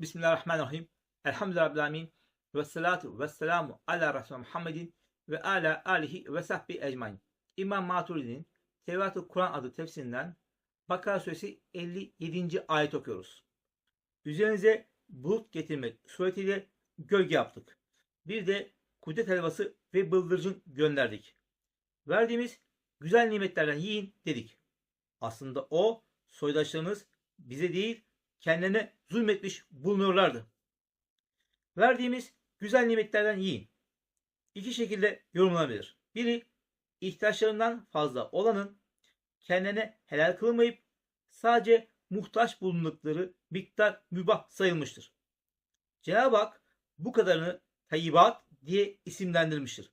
Bismillahirrahmanirrahim. Elhamdülillahi. Ve salatu ve selamu ala Resulü Muhammedin ve ala alihi ve sahbihi ecmain. İmam Maturidi'nin Tevrat-ı Kur'an adı tefsirinden Bakara suresi 57. ayet okuyoruz. Üzerinize bulut getirmek suretiyle gölge yaptık. Bir de kudret helvası ve bıldırcın gönderdik. Verdiğimiz güzel nimetlerden yiyin dedik. Aslında o soydaşlarınız bize değil kendilerine zulmetmiş bulunuyorlardı. Verdiğimiz güzel nimetlerden yiyin. İki şekilde yorumlanabilir. Biri ihtiyaçlarından fazla olanın kendine helal kılmayıp sadece muhtaç bulundukları miktar mübah sayılmıştır. Cenab-ı Hak bu kadarını tayyibat diye isimlendirmiştir.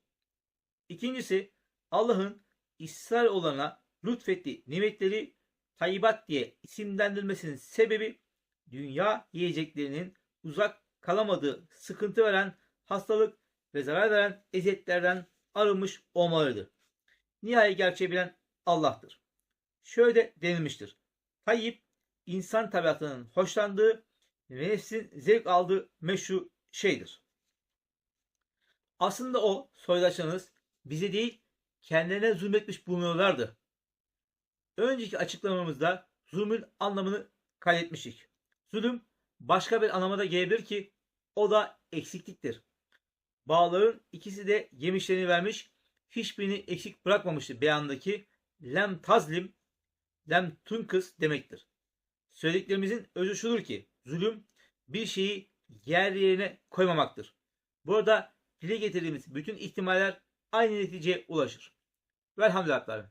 İkincisi Allah'ın İsrail olana lütfettiği nimetleri tayyibat diye isimlendirmesinin sebebi dünya yiyeceklerinin uzak kalamadığı sıkıntı veren hastalık ve zarar veren eziyetlerden arınmış olmalıdır. Nihayet gerçeği bilen Allah'tır. Şöyle denilmiştir. Tayyip insan tabiatının hoşlandığı ve nefsin zevk aldığı meşru şeydir. Aslında o soydaşlarınız bize değil kendilerine zulmetmiş bulunuyorlardı. Önceki açıklamamızda zulmün anlamını kaydetmiştik. Zulüm başka bir anlamda gelebilir ki o da eksikliktir. Bağların ikisi de yemişlerini vermiş, hiçbirini eksik bırakmamıştı beyandaki lem tazlim, lem tunkıs demektir. Söylediklerimizin özü şudur ki zulüm bir şeyi yer yerine koymamaktır. Burada dile getirdiğimiz bütün ihtimaller aynı neticeye ulaşır. Velhamdülillah.